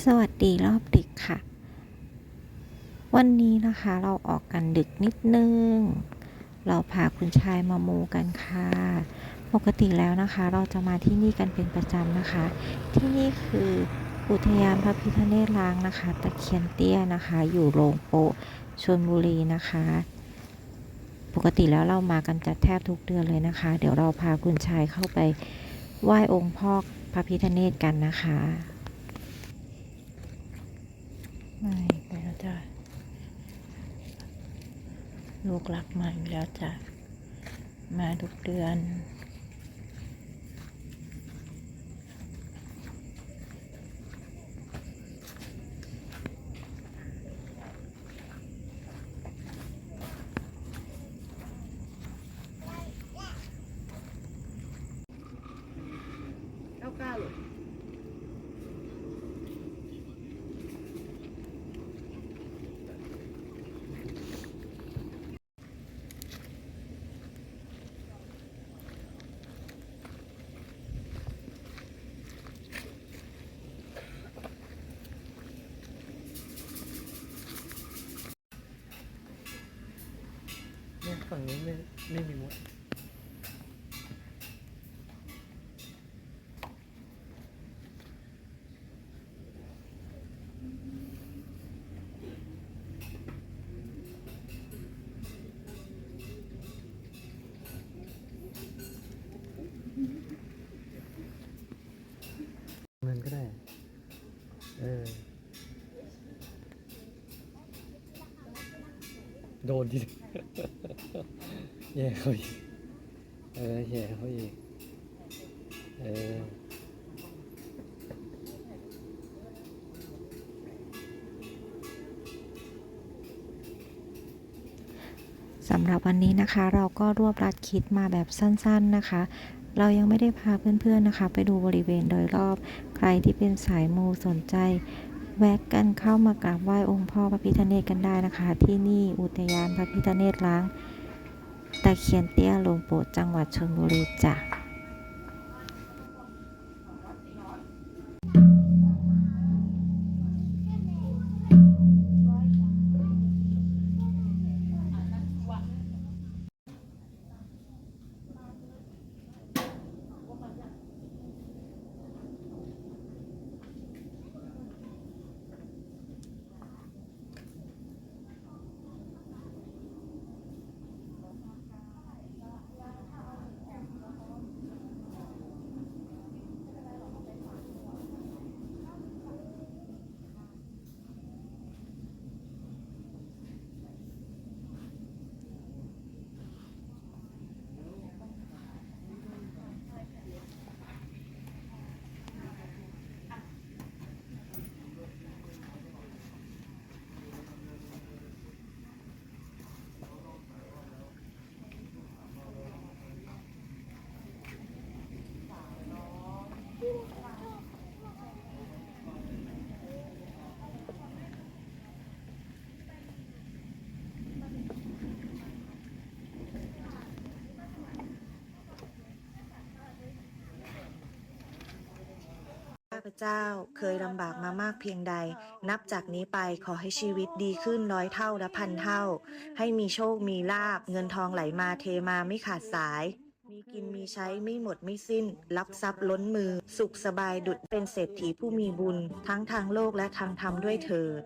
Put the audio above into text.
สวัสดีรอบดึกค่ะ วันนี้นะคะเราออกกันดึกนิดนึง เราพาคุณชายมามูกันค่ะ ปกติแล้วนะคะเราจะมาที่นี่กันเป็นประจำนะคะ ที่นี่คืออุทยานพระพิฆเนศล้างนะคะ ตะเคียนเตี้ยนะคะ อยู่โรงโปชลบุรีนะคะ ปกติแล้วเรามากันจัดแทบทุกเดือนเลยนะคะ เดี๋ยวเราพาคุณชายเข้าไปไหว้องค์พ่อพระพิฆเนศกันนะคะ ไม่ไปแล้วจ้ะลูกรักมาอีกแล้วจ้ะมาทุกเดือน ฝั่งนี้ไม่ไม่มีมด เงินก็ได้ เออ โดนทีแย่เขาอีกเออแย่เขาอีกเออสำหรับวันนี้นะคะเราก็รวบรัดคิดมาแบบสั้นๆนะคะ เรายังไม่ได้พาเพื่อนๆนะคะ ไปดูบริเวณโดยรอบ ใครที่เป็นสายมูสนใจ แวะกันเข้ามากราบไหว้องค์พ่อพระพิฆเนศกันได้นะคะ ที่นี่อุทยานพระพิฆเนศล้างตะเคียนเตี้ยหลวงโปดจังหวัดชลบุรีจ้ะ พเจ้าเคยลำบากมามากเพียงใด นับจากนี้ไปขอให้ชีวิตดีขึ้นร้อยเท่าและพันเท่า ให้มีโชคมีลาบเงินทองไหลมาเทมาไม่ขาดสาย มีกินมีใช้ไม่หมดไม่สิ้น รับทรัพย์ล้นมือ สุขสบายดุจเป็นเศรษฐีผู้มีบุญ ทั้งทางโลกและทางธรรมด้วยเถิด